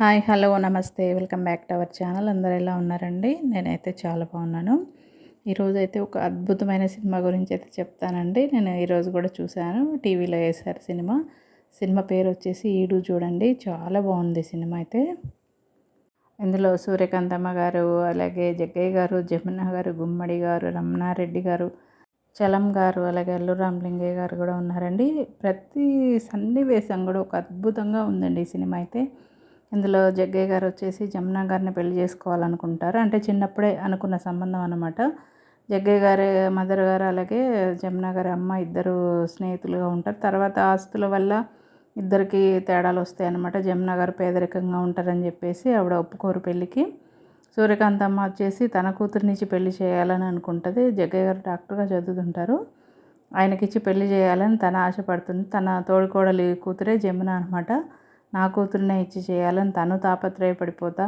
Hi hello నమస్తే. Welcome back to our channel. అందరు ఎలా ఉన్నారండి? నేనైతే చాలా బాగున్నాను. ఈరోజు అయితే ఒక అద్భుతమైన సినిమా గురించి అయితే చెప్తానండి. నేను ఈరోజు కూడా చూశాను టీవీలో వేశారు సినిమా. సినిమా పేరు వచ్చేసి ఈడు చూడండి. చాలా బాగుంది సినిమా అయితే. ఇందులో సూర్యకాంతమ్మ గారు అలాగే జగ్గయ్య గారు జమున గారు గుమ్మడి గారు రమణారెడ్డి గారు చలం గారు అలాగే అల్లు రామలింగయ్య గారు కూడా ఉన్నారండి. ప్రతి సన్నివేశం కూడా ఒక అద్భుతంగా ఉందండి ఈ సినిమా అయితే. ఇందులో జగ్గయ్య గారు వచ్చేసి జమున గారిని పెళ్ళి చేసుకోవాలనుకుంటారు. అంటే చిన్నప్పుడే అనుకున్న సంబంధం అనమాట జగ్గయ్య గారి మదర్ గారు అలాగే జమున గారి అమ్మ ఇద్దరు స్నేహితులుగా ఉంటారు. తర్వాత ఆస్తుల వల్ల ఇద్దరికి తేడాలు వస్తాయి అనమాట జమున గారు పేదరికంగా ఉంటారని చెప్పేసి ఆవిడ ఒప్పుకోరు పెళ్ళికి. సూర్యకాంత్ అమ్మ వచ్చేసి తన కూతురునిచ్చి పెళ్ళి చేయాలని అనుకుంటుంది. జగ్గయ్య గారు డాక్టర్గా చదువుతుంటారు. ఆయనకిచ్చి పెళ్ళి చేయాలని తన ఆశపడుతుంది. తన తోడుకోడలి కూతురే జమున అనమాట నా కూతురునే ఇచ్చి చేయాలని తను తాపత్రయపడిపోతా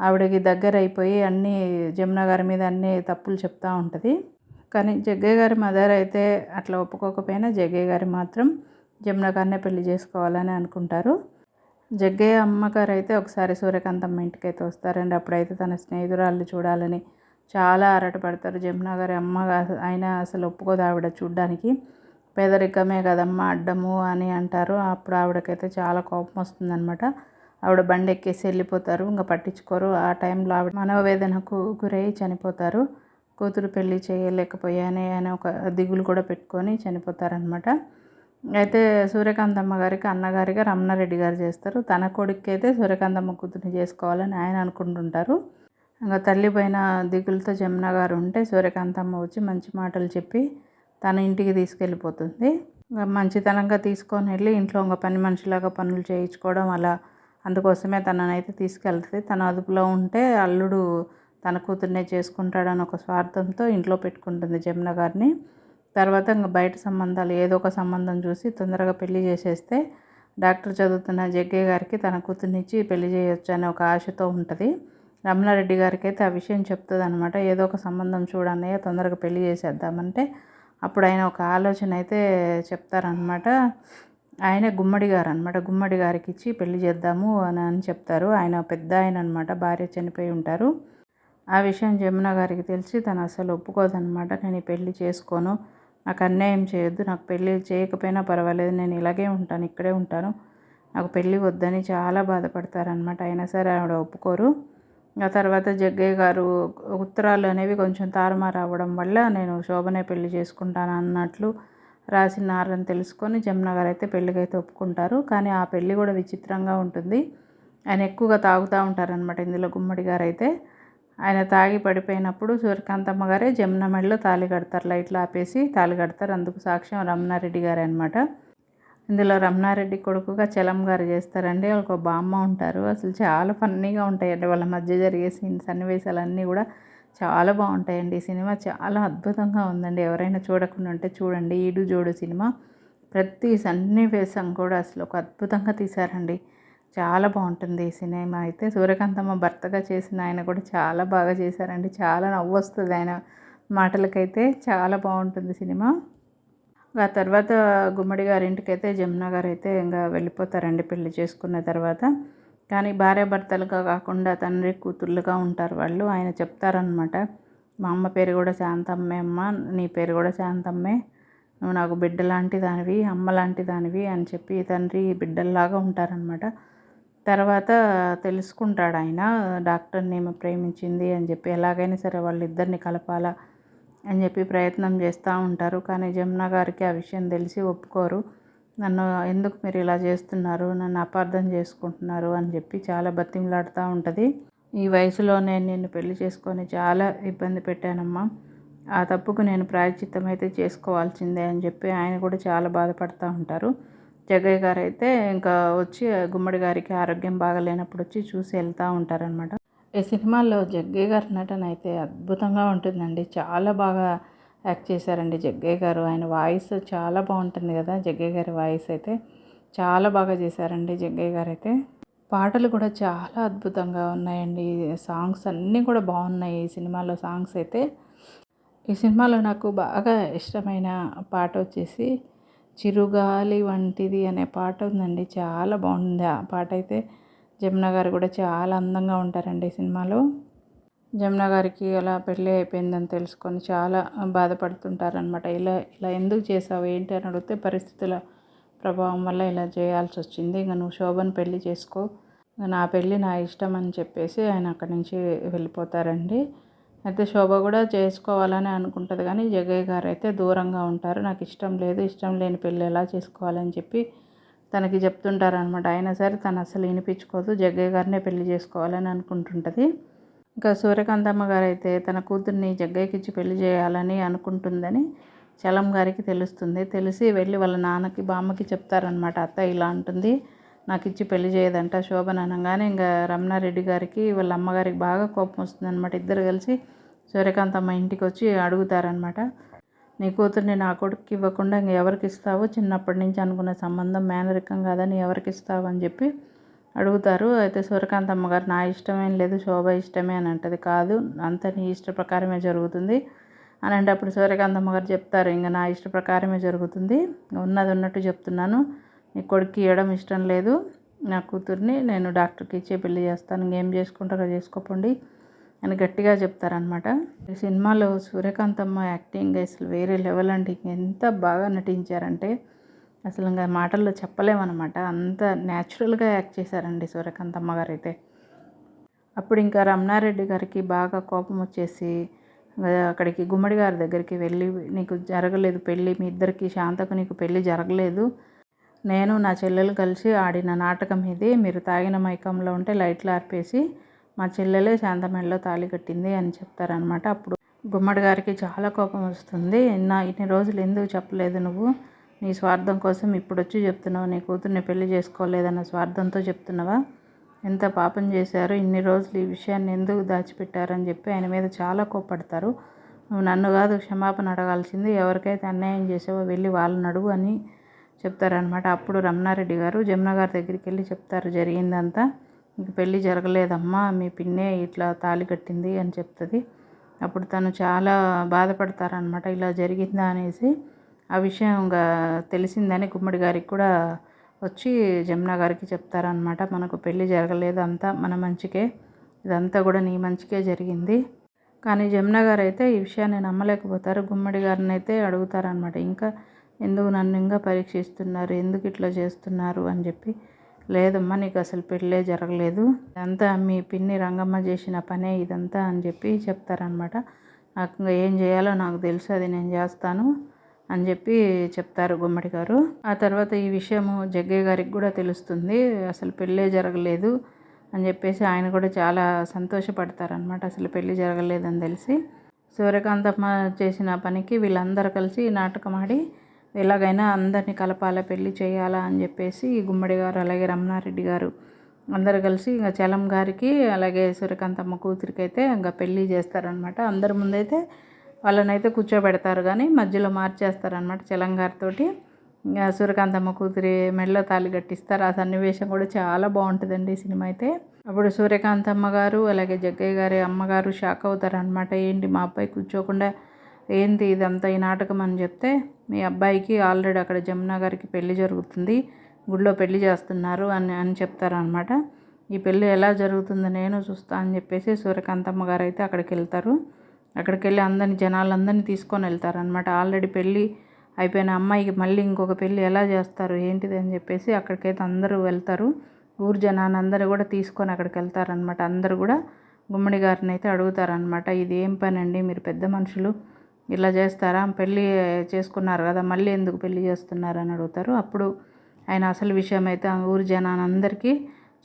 ఆవిడకి దగ్గర అయిపోయి అన్నీ జమున గారి మీద అన్ని తప్పులు చెప్తూ ఉంటుంది. కానీ జగ్గయ్య గారి మదర్ అయితే అట్లా ఒప్పుకోకపోయినా జగ్గయ్య గారి మాత్రం జమున గారినే పెళ్ళి చేసుకోవాలని అనుకుంటారు. జగ్గయ్య అమ్మగారు అయితే ఒకసారి సూర్యకాంతమ్మ ఇంటికైతే వస్తారండి. అప్పుడైతే తన స్నేహితురాళ్ళు చూడాలని చాలా ఆరాటపడతారు జమున గారి అమ్మ. ఆయన అసలు ఒప్పుకోదు ఆవిడ చూడ్డానికి. పేదరికమే కదమ్మా అడ్డము అని అంటారు. అప్పుడు ఆవిడకైతే చాలా కోపం వస్తుందనమాట ఆవిడ బండి ఎక్కేసి వెళ్ళిపోతారు ఇంకా పట్టించుకోరు. ఆ టైంలో ఆవిడ మనోవేదనకు గురై చనిపోతారు. కూతురు పెళ్ళి చేయలేకపోయానే అని ఒక దిగులు కూడా పెట్టుకొని చనిపోతారనమాట అయితే సూర్యకాంతమ్మ గారికి అన్నగారిగా రమణారెడ్డి గారు చేస్తారు. తన కొడుకు అయితే సూర్యకాంతమ్మ కూతురుని చేసుకోవాలని ఆయన అనుకుంటుంటారు. ఇంకా తల్లి పైన దిగులతో జమున గారు ఉంటే సూర్యకాంతమ్మ వచ్చి మంచి మాటలు చెప్పి తన ఇంటికి తీసుకెళ్ళిపోతుంది. మంచితనంగా తీసుకొని వెళ్ళి ఇంట్లో ఒక పని మనిషిలాగా పనులు చేయించుకోవడం అలా అందుకోసమే తననైతే తీసుకెళ్తుంది. తన అదుపులో ఉంటే అల్లుడు తన కూతుర్నే చేసుకుంటాడని ఒక స్వార్థంతో ఇంట్లో పెట్టుకుంటుంది జమున గారిని. తర్వాత ఇంకా బయట సంబంధాలు ఏదో ఒక సంబంధం చూసి తొందరగా పెళ్ళి చేసేస్తే డాక్టర్ చదువుతున్న జగ్గయ్య గారికి తన కూతుర్నిచ్చి పెళ్ళి చేయొచ్చు అనే ఒక ఆశతో ఉంటుంది. రమణారెడ్డి గారికి అయితే ఆ విషయం చెప్తుంది అనమాట ఏదో ఒక సంబంధం చూడన్నయ్య తొందరగా పెళ్ళి చేసేద్దామంటే అప్పుడు ఆయన ఒక ఆలోచన అయితే చెప్తారనమాట. ఆయన గుమ్మడి గారు అనమాట గుమ్మడి గారికి ఇచ్చి పెళ్ళి చేద్దాము అని అని చెప్తారు. ఆయన పెద్ద ఆయన అనమాట భార్య చనిపోయి ఉంటారు. ఆ విషయం జమున గారికి తెలిసి తను అసలు ఒప్పుకోదనమాట. నేను ఈ పెళ్ళి చేసుకోను. నాకు అన్యాయం చేయొద్దు. నాకు పెళ్ళి చేయకపోయినా పర్వాలేదు. నేను ఇలాగే ఉంటాను. ఇక్కడే ఉంటాను. నాకు పెళ్ళి వద్దని చాలా బాధపడతారనమాట. అయినా సరే ఆవిడ ఒప్పుకోరు. ఆ తర్వాత జగ్గయ్య గారు ఉత్తరాలు అనేవి కొంచెం తారుమారు అవ్వడం వల్ల నేను శోభనే పెళ్ళి చేసుకుంటాను అన్నట్లు రాసినారని తెలుసుకొని జమున గారు అయితే పెళ్ళికైతే ఒప్పుకుంటారు. కానీ ఆ పెళ్ళి కూడా విచిత్రంగా ఉంటుంది. ఆయన ఎక్కువగా తాగుతూ ఉంటారనమాట ఇందులో గుమ్మడి గారు అయితే. ఆయన తాగి పడిపోయినప్పుడు సూర్యకాంతమ్మ గారే జమున మెడలో తాళి కడతారు. లైట్లు ఆపేసి తాళి కడతారు. అందుకు సాక్ష్యం రమణారెడ్డి గారే అనమాట ఇందులో రమణారెడ్డి కొడుకుగా చలం గారు చేస్తారండి. ఒక బామ్మ ఉంటారు. అసలు చాలా ఫన్నీగా ఉంటాయండి. వాళ్ళ మధ్య జరిగే సీన్ సన్నివేశాలన్నీ కూడా చాలా బాగుంటాయండి. ఈ సినిమా చాలా అద్భుతంగా ఉందండి. ఎవరైనా చూడకుండా ఉంటే చూడండి. ఈడు జోడు సినిమా ప్రతి సన్నివేశం కూడా అసలు ఒక అద్భుతంగా తీశారండి. చాలా బాగుంటుంది ఈ సినిమా అయితే. సూర్యకాంతమ్మ భర్తగా చేసిన ఆయన కూడా చాలా బాగా చేశారండి. చాలా నవ్వు వస్తుంది ఆయన మాటలకైతే. చాలా బాగుంటుంది సినిమా. ఆ తర్వాత గుమ్మడి గారింటికైతే జమున గారు అయితే ఇంకా వెళ్ళిపోతారండి పెళ్ళి చేసుకున్న తర్వాత. కానీ భార్యాభర్తలుగా కాకుండా తండ్రి కూతుర్లుగా ఉంటారు వాళ్ళు. ఆయన చెప్తారనమాట మా అమ్మ పేరు కూడా శాంతమ్మే అమ్మ నీ పేరు కూడా శాంతమ్మే నువ్వు నాకు బిడ్డ లాంటి దానివి అమ్మ లాంటి దానివి అని చెప్పి తండ్రి బిడ్డల్లాగా ఉంటారనమాట తర్వాత తెలుసుకుంటాడు ఆయన డాక్టర్ని ఏమో ప్రేమించింది అని చెప్పి ఎలాగైనా సరే వాళ్ళిద్దరిని కలపాలా అని చెప్పి ప్రయత్నం చేస్తూ ఉంటారు. కానీ జమున గారికి ఆ విషయం తెలిసి ఒప్పుకోరు. నన్ను ఎందుకు మీరు ఇలా చేస్తున్నారు? నన్ను అపార్థం చేసుకుంటున్నారు అని చెప్పి చాలా బతిమలాడుతూ ఉంటుంది. ఈ వయసులో నేను నిన్ను పెళ్ళి చేసుకొని చాలా ఇబ్బంది పెట్టానమ్మా. ఆ తప్పుకు నేను ప్రాయచిత్తం అయితే చేసుకోవాల్సిందే అని చెప్పి ఆయన కూడా చాలా బాధపడుతూ ఉంటారు. జగ్గయ్య గారు అయితే ఇంకా వచ్చి గుమ్మడి గారికి ఆరోగ్యం బాగలేనప్పుడు వచ్చి చూసి వెళ్తూ ఉంటారనమాట ఈ సినిమాలో జగ్గయ్య గారి నటన అయితే అద్భుతంగా ఉంటుందండి. చాలా బాగా యాక్ట్ చేశారండి జగ్గయ్య గారు. ఆయన వాయిస్ చాలా బాగుంటుంది కదా జగ్గయ్య గారి వాయిస్ అయితే. చాలా బాగా చేశారండి జగ్గయ్య గారు అయితే. పాటలు కూడా చాలా అద్భుతంగా ఉన్నాయండి. సాంగ్స్ అన్నీ కూడా బాగున్నాయి ఈ సినిమాలో సాంగ్స్ అయితే. ఈ సినిమాలో నాకు బాగా ఇష్టమైన పాట వచ్చేసి చిరుగాలి వంటిది అనే పాట ఉందండి. చాలా బాగుంది ఆ పాట అయితే. జమున గారు కూడా చాలా అందంగా ఉంటారండి ఈ సినిమాలో. జమున గారికి అలా పెళ్ళి అయిపోయిందని తెలుసుకొని చాలా బాధపడుతుంటారనమాట ఇలా ఇలా ఎందుకు చేసావు? ఏంటి అని అడిగితే పరిస్థితుల ప్రభావం వల్ల ఇలా చేయాల్సి వచ్చింది. ఇంకా నువ్వు శోభను పెళ్ళి చేసుకో. నా పెళ్ళి నా ఇష్టం అని చెప్పేసి ఆయన అక్కడి నుంచి వెళ్ళిపోతారండి. అయితే శోభ కూడా చేసుకోవాలని అనుకుంటుంది కానీ జగయ్య గారు అయితే దూరంగా ఉంటారు. నాకు ఇష్టం లేదు ఇష్టం లేని పెళ్ళి ఎలా చేసుకోవాలని చెప్పి తనకి చెప్తుంటారనమాట. అయినా సరే తను అసలు వినిపించుకోదు. జగ్గయ్య గారినే పెళ్ళి చేసుకోవాలని అనుకుంటుంటుంది. ఇంకా సూర్యకాంతమ్మ గారు అయితే తన కూతుర్ని జగ్గయ్యకిచ్చి పెళ్ళి చేయాలని అనుకుంటుందని చలం గారికి తెలుస్తుంది. తెలిసి వెళ్ళి వాళ్ళ నాన్నకి బామ్మకి చెప్తారనమాట. అత్త ఇలా అంటుంది. నాకు ఇచ్చి పెళ్ళి చేయదంట. శోభన అనగానే ఇంకా రమణారెడ్డి గారికి వాళ్ళ అమ్మగారికి బాగా కోపం వస్తుందనమాట. ఇద్దరు కలిసి సూర్యకాంతమ్మ ఇంటికి వచ్చి అడుగుతారనమాట. నీ కూతుర్ని నా కొడుకు ఇవ్వకుండా ఇంక ఎవరికి ఇస్తావు? చిన్నప్పటి నుంచి అనుకున్న సంబంధం మేనరికం కాదని ఎవరికి ఇస్తావు? అని చెప్పి అడుగుతారు. అయితే సూర్యకాంతమ్మ గారు నా ఇష్టమేం లేదు శోభ ఇష్టమే అని అంటది. కాదు అంత నీ ఇష్ట ప్రకారమే జరుగుతుంది అని అంటే అప్పుడు సూర్యకాంతమ్మ గారు చెప్తారు. ఇంకా నా ఇష్ట ప్రకారమే జరుగుతుంది. ఉన్నది ఉన్నట్టు చెప్తున్నాను. నీ కొడుకు ఇవ్వడం ఇష్టం లేదు. నా కూతుర్ని నేను డాక్టర్కి ఇచ్చే పెళ్ళి చేస్తాను. ఇంకేం చేసుకుంటారో చేసుకోకండి అని గట్టిగా చెప్తారనమాట ఈ సినిమాలో సూర్యకాంతమ్మ యాక్టింగ్ అసలు వేరే లెవెల్ అంటే ఎంత బాగా నటించారంటే అసలు ఇంకా మాటల్లో చెప్పలేమన్నమాట. అంత న్యాచురల్గా యాక్ట్ చేశారండి సూర్యకాంతమ్మ గారు అయితే అప్పుడు ఇంకా రమణారెడ్డి గారికి బాగా కోపం వచ్చేసి అక్కడికి గుమ్మడి గారి దగ్గరికి వెళ్ళి నీకు జరగలేదు పెళ్ళి మీ ఇద్దరికి శాంతకు నీకు పెళ్ళి జరగలేదు. నేను నా చెల్లెలు కలిసి ఆడిన నాటకం ఇది మీరు తాగిన మైకంలో ఉంటే లైట్లు ఆర్పేసి మా చెల్లెలే శాంతమేళ్ళలో తాళి కట్టింది అని చెప్తారనమాట అప్పుడు గుమ్మడి గారికి చాలా కోపం వస్తుంది. నా ఇన్ని రోజులు ఎందుకు చెప్పలేదు నువ్వు? నీ స్వార్థం కోసం ఇప్పుడు వచ్చి చెప్తున్నావు. నీ కూతుర్ని పెళ్ళి చేసుకోలేదన్న స్వార్థంతో చెప్తున్నావా? ఎంత పాపం చేశారు? ఇన్ని రోజులు ఈ విషయాన్ని ఎందుకు దాచిపెట్టారని చెప్పి ఆయన మీద చాలా కోప్పడతారు. నువ్వు నన్ను కాదు క్షమాపణ అడగాల్సింది ఎవరికైతే అన్యాయం చేసావో వెళ్ళి వాళ్ళని అడుగు అని చెప్తారనమాట అప్పుడు రమణారెడ్డి గారు జమున గారి దగ్గరికి వెళ్ళి చెప్తారు జరిగిందంతా. ఇంక పెళ్ళి జరగలేదమ్మా మీ పిన్నే ఇట్లా తాళి కట్టింది అని చెప్తుంది. అప్పుడు తను చాలా బాధపడతారనమాట ఇలా జరిగిందా అనేసి. ఆ విషయం ఇంకా తెలిసిందని గుమ్మడి గారికి కూడా వచ్చి జమున గారికి చెప్తారనమాట మనకు పెళ్ళి జరగలేదు అంతా మన మంచికే ఇదంతా కూడా నీ మంచికే జరిగింది. కానీ జమున గారు అయితే ఈ విషయాన్ని నమ్మలేకపోతారు గుమ్మడి గారిని అయితే అడుగుతారనమాట ఇంకా ఎందుకు నన్ను ఇంకా పరీక్షిస్తున్నారు ఎందుకు ఇట్లా చేస్తున్నారు అని చెప్పి. లేదమ్మా నీకు అసలు పెళ్ళే జరగలేదు. ఇదంతా మీ పిన్ని రంగమ్మ చేసిన పనే ఇదంతా అని చెప్పి చెప్తారనమాట నాకు ఇంకా ఏం చేయాలో నాకు తెలుసు అది నేను చేస్తాను అని చెప్పి చెప్తారు గుమ్మడి గారు. ఆ తర్వాత ఈ విషయము జగ్గయ్య గారికి కూడా తెలుస్తుంది అసలు పెళ్ళే జరగలేదు అని చెప్పేసి ఆయన కూడా చాలా సంతోషపడతారనమాట అసలు పెళ్ళి జరగలేదని తెలిసి. సూర్యకాంతమ్మ చేసిన పనికి వీళ్ళందరూ కలిసి నాటకం ఆడి ఎలాగైనా అందరినీ కలపాలా పెళ్ళి చేయాలా అని చెప్పేసి గుమ్మడి గారు అలాగే రమణారెడ్డి గారు అందరు కలిసి ఇంకా చలం గారికి అలాగే సూర్యకాంతమ్మ కూతురికి అయితే ఇంకా పెళ్ళి చేస్తారనమాట అందరి ముందైతే వాళ్ళనైతే కూర్చోబెడతారు కానీ మధ్యలో మార్చేస్తారనమాట చలం గారితో ఇంకా సూర్యకాంతమ్మ కూతురి మెడలో తాళి కట్టిస్తారు. ఆ సన్నివేశం కూడా చాలా బాగుంటుందండి సినిమా అయితే. అప్పుడు సూర్యకాంతమ్మ గారు అలాగే జగ్గయ్య గారి అమ్మగారు షాక్ అవుతారనమాట ఏంటి మా అబ్బాయి కూర్చోకుండా ఏంటి ఇదంతా ఈ నాటకం అని చెప్తే మీ అబ్బాయికి ఆల్రెడీ అక్కడ జమునా గారికి పెళ్ళి జరుగుతుంది గుడిలో పెళ్ళి చేస్తున్నారు అని అని చెప్తారనమాట ఈ పెళ్ళి ఎలా జరుగుతుందో నేను చూస్తా అని చెప్పేసి సూర్యకాంతమ్మ గారు అయితే అక్కడికి వెళ్తారు. అక్కడికి వెళ్ళి అందరిని జనాలందరినీ తీసుకొని వెళ్తారనమాట ఆల్రెడీ పెళ్ళి అయిపోయిన అమ్మాయికి మళ్ళీ ఇంకొక పెళ్ళి ఎలా చేస్తారు ఏంటిది అని చెప్పేసి అక్కడికైతే అందరూ వెళ్తారు. ఊరు జనాన్ని అందరూ కూడా తీసుకొని అక్కడికి వెళ్తారనమాట అందరూ కూడా గుమ్మడి గారిని అయితే అడుగుతారనమాట ఇది ఏం పని అండి మీరు పెద్ద మనుషులు. ఇలా చేస్తారా? పెళ్ళి చేసుకున్నారు కదా మళ్ళీ ఎందుకు పెళ్ళి చేస్తున్నారు అని అడుగుతారు. అప్పుడు ఆయన అసలు విషయం అయితే ఊరి జనానందరికీ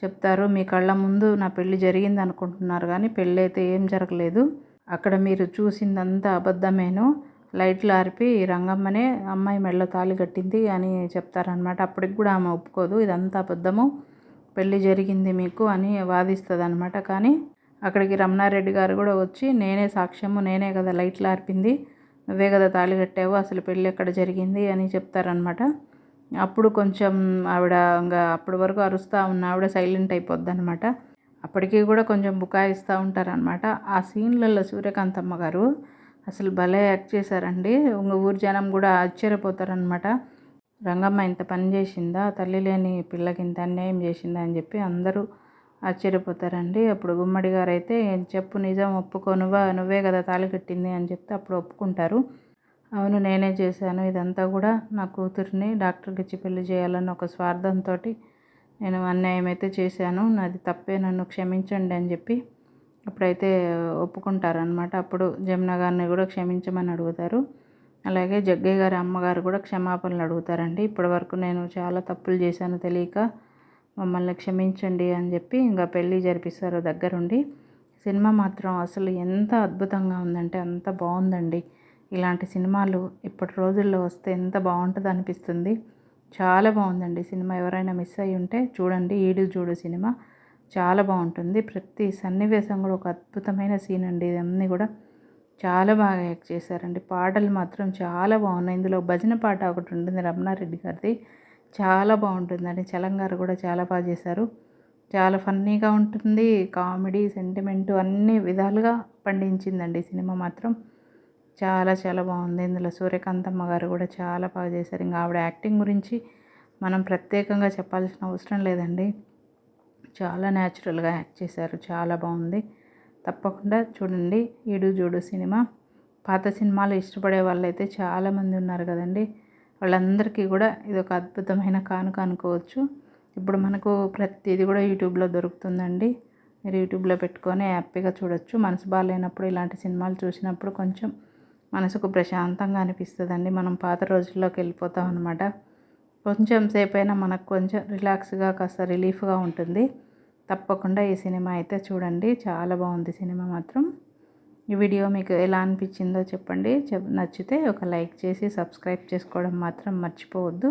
చెప్తారు మీ కళ్ళ ముందు నా పెళ్ళి జరిగింది అనుకుంటున్నారు కానీ పెళ్ళి అయితే ఏం జరగలేదు. అక్కడ మీరు చూసిందంతా అబద్ధమేను. లైట్లు ఆర్పి రంగమ్మనే అమ్మాయి మెడలో తాళి కట్టింది అని చెప్తారనమాట అప్పటికి కూడా ఆమె ఒప్పుకోదు. ఇదంతా అబద్ధము. పెళ్ళి జరిగింది మీకు అని వాదిస్తుంది అనమాట కానీ అక్కడికి రమణారెడ్డి గారు కూడా వచ్చి నేనే సాక్ష్యము నేనే కదా లైట్లు ఆర్పింది. నువ్వే కదా తాళి కట్టావు అసలు పెళ్ళి ఎక్కడ జరిగింది అని చెప్తారనమాట అప్పుడు కొంచెం ఆవిడ ఇంకా అప్పటి వరకు అరుస్తూ ఉన్న ఆవిడ సైలెంట్ అయిపోద్ది అనమాట అప్పటికీ కూడా కొంచెం బుకాయిస్తూ ఉంటారనమాట ఆ సీన్లలో సూర్యకాంతమ్మ గారు అసలు భలే యాక్ట్ చేశారండి. ఇంక ఊరి జనం కూడా ఆశ్చర్యపోతారనమాట రంగమ్మ ఇంత పని చేసిందా? తల్లి లేని పిల్లకి ఇంత అన్యాయం చేసిందా అని చెప్పి అందరూ ఆశ్చర్యపోతారండి. అప్పుడు గుమ్మడి గారు అయితే చెప్పు నిజం ఒప్పుకో నువ్వా నువ్వే కదా తాళి కట్టింది అని చెప్తే అప్పుడు ఒప్పుకుంటారు. అవును నేనే చేశాను. ఇదంతా కూడా నా కూతురిని డాక్టర్కి ఇచ్చి పెళ్ళి చేయాలని ఒక స్వార్థంతో నేను అన్యాయం అయితే చేశాను. నాది తప్పే నన్ను క్షమించండి అని చెప్పి అప్పుడైతే ఒప్పుకుంటారనమాట అప్పుడు జమున గారిని కూడా క్షమించమని అడుగుతారు. అలాగే జగ్గయ్య గారి అమ్మగారు కూడా క్షమాపణలు అడుగుతారండి. ఇప్పటివరకు నేను చాలా తప్పులు చేశాను తెలియక మమ్మల్ని క్షమించండి అని చెప్పి ఇంకా పెళ్ళి జరిపిస్తారు దగ్గరుండి. సినిమా మాత్రం అసలు ఎంత అద్భుతంగా ఉందంటే అంత బాగుందండి. ఇలాంటి సినిమాలు ఇప్పటి రోజుల్లో వస్తే ఎంత బాగుంటుంది అనిపిస్తుంది. చాలా బాగుందండి సినిమా. ఎవరైనా మిస్ అయ్యి ఉంటే చూడండి. ఈడు చూడు సినిమా. చాలా బాగుంటుంది. ప్రతి సన్నివేశం కూడా ఒక అద్భుతమైన సీన్ అండి. ఇవన్నీ కూడా చాలా బాగా యాక్ట్ చేశారండి. పాటలు మాత్రం చాలా బాగున్నాయి. ఇందులో భజన పాట ఒకటి ఉంటుంది రమణారెడ్డి గారిది. చాలా బాగుంటుందండి. చలంగారు కూడా చాలా బాగా చేశారు. చాలా ఫన్నీగా ఉంటుంది. కామెడీ సెంటిమెంటు అన్ని విధాలుగా పండించిందండి సినిమా మాత్రం. చాలా చాలా బాగుంది. ఇందులో సూర్యకాంతమ్మ గారు కూడా చాలా బాగా చేశారు. ఇంకా ఆవిడ యాక్టింగ్ గురించి మనం ప్రత్యేకంగా చెప్పాల్సిన అవసరం లేదండి. చాలా న్యాచురల్గా యాక్ట్ చేశారు. చాలా బాగుంది. తప్పకుండా చూడండి. ఈడు చూడు సినిమా. పాత సినిమాలు ఇష్టపడే వాళ్ళైతే చాలామంది ఉన్నారు కదండి. వాళ్ళందరికీ కూడా ఇది ఒక అద్భుతమైన కానుక అనుకోవచ్చు. ఇప్పుడు మనకు ప్రతిదీ కూడా యూట్యూబ్లో దొరుకుతుందండి. మీరు యూట్యూబ్లో పెట్టుకొని హ్యాపీగా చూడొచ్చు. మనసు బాగాలేనప్పుడు ఇలాంటి సినిమాలు చూసినప్పుడు కొంచెం మనసుకు ప్రశాంతంగా అనిపిస్తుందండి. మనం పాత రోజుల్లోకి వెళ్ళిపోతాం అనమాట కొంచెం సేపు అయినా మనకు కొంచెం రిలాక్స్గా కాస్త రిలీఫ్గా ఉంటుంది. తప్పకుండా ఈ సినిమా అయితే చూడండి. చాలా బాగుంది సినిమా మాత్రం. ఈ వీడియో మీకు ఎలా అనిపించిందో చెప్పండి. నచ్చితే ఒక లైక్ చేసి సబ్స్క్రైబ్ చేసుకోవడం మాత్రం మర్చిపోవద్దు.